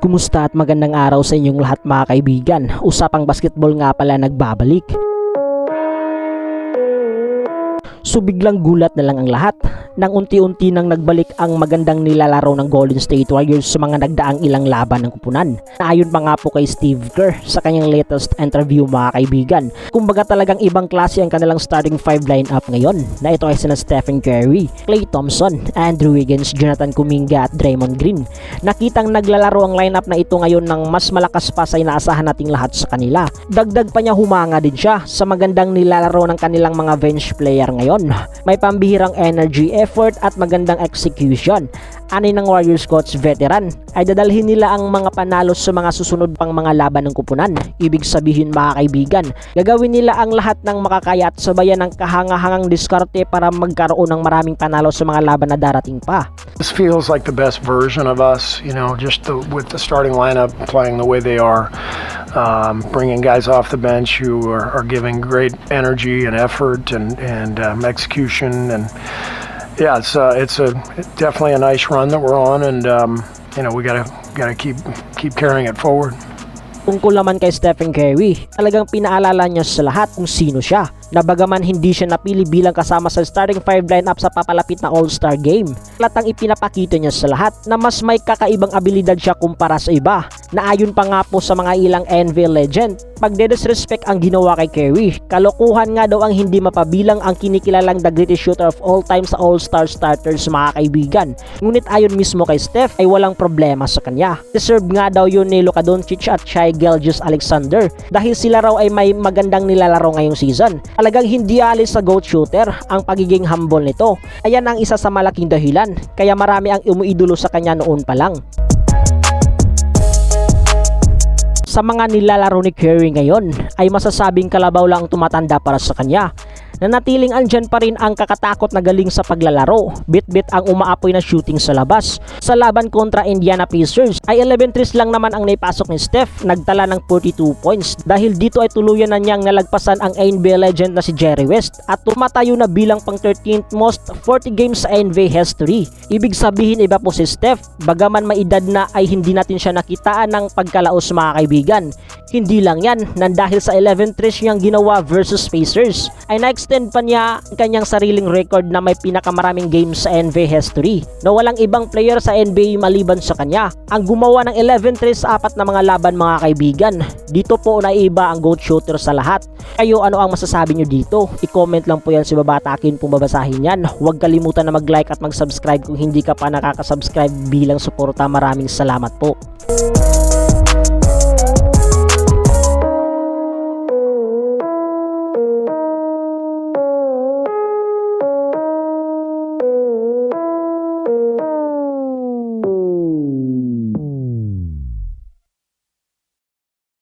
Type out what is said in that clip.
Kumusta at magandang araw sa inyong lahat mga kaibigan. Usapang basketball nga pala nagbabalik. So biglang gulat na lang ang lahat nang unti-unti nang nagbalik ang magandang nilalaro ng Golden State Warriors sa mga nagdaang ilang laban ng kupunan. Naayon pa nga po kay Steve Kerr sa kanyang latest interview mga kaibigan. Kumbaga talagang ibang klase ang kanilang starting five lineup ngayon na ito ay sina Stephen Curry, Klay Thompson, Andrew Wiggins, Jonathan Kuminga at Draymond Green. Nakitang naglalaro ang lineup na ito ngayon ng mas malakas pa sa inaasahan nating lahat sa kanila. Dagdag pa niya humanga din siya sa magandang nilalaro ng kanilang mga bench player ngayon. May pambihirang energy, effort at magandang execution. Ani ng Warriors coach veteran ay dadalhin nila ang mga panalo sa mga susunod pang mga laban ng kupunan. Ibig sabihin mga kaibigan, gagawin nila ang lahat ng makakaya at sabayan ng kahangahangang diskarte para magkaroon ng maraming panalo sa mga laban na darating pa. This feels like the best version of us, you know, just the, with the starting lineup playing the way they are, um, bringing guys off the bench who are, are giving great energy and effort and and um, execution, and yeah, it's uh, it's a definitely a nice run that we're on, and um, you know we gotta gotta keep keep carrying it forward. Tungkol naman kay Stephen Curry, talagang pinaalala niya sa lahat kung sino siya na bagaman hindi siya napili bilang kasama sa starting five lineup sa papalapit na All-Star Game. Latang ipinapakita niya sa lahat na mas may kakaibang abilidad siya kumpara sa iba na ayon pa nga po sa mga ilang NBA legend. Pagde-disrespect ang ginawa kay Curry, kalokohan nga daw ang hindi mapabilang ang kinikilalang the greatest shooter of all time sa All-Star starters mga kaibigan. Ngunit ayon mismo kay Steph ay walang problema sa kanya. Deserve nga daw yun ni Luka Doncic at Shai Gilgeous Alexander dahil sila raw ay may magandang nilalaro ngayong season. Talagang hindi alis sa GOAT shooter ang pagiging humble nito. Ayan ang isa sa malaking dahilan kaya marami ang umuidolo sa kanya noon pa lang. Sa mga nilalaro ni Curry ngayon ay masasabing kalabaw lang ang tumatanda para sa kanya Nanatiling andyan pa rin ang kakatakot na galing sa paglalaro. Bit-bit ang umaapoy na shooting sa labas. Sa laban kontra Indiana Pacers ay 11 threes lang naman ang naipasok ni Steph, nagtala ng 42 points. Dahil dito ay tuluyan na niyang nalagpasan ang NBA legend na si Jerry West at tumatayo na bilang pang 13th most 40 games sa NBA history. Ibig sabihin iba po si Steph, bagaman may edad na ay hindi natin siya nakitaan ng pagkalaos mga kaibigan. Hindi lang yan, nang dahil sa 11 threes niyang ginawa versus Pacers, ay na-extend pa niya ang kanyang sariling record na may pinakamaraming games sa NBA history na walang ibang player sa NBA maliban sa kanya. Ang gumawa ng 11 threes sa apat na mga laban mga kaibigan. Dito po naiba ang GOAT shooter sa lahat. Kayo ano ang masasabi nyo dito? I-comment lang po yan sa baba at akin pong babasahin yan. Huwag kalimutan na mag-like at mag-subscribe kung hindi ka pa nakaka-subscribe bilang suporta. Maraming salamat po.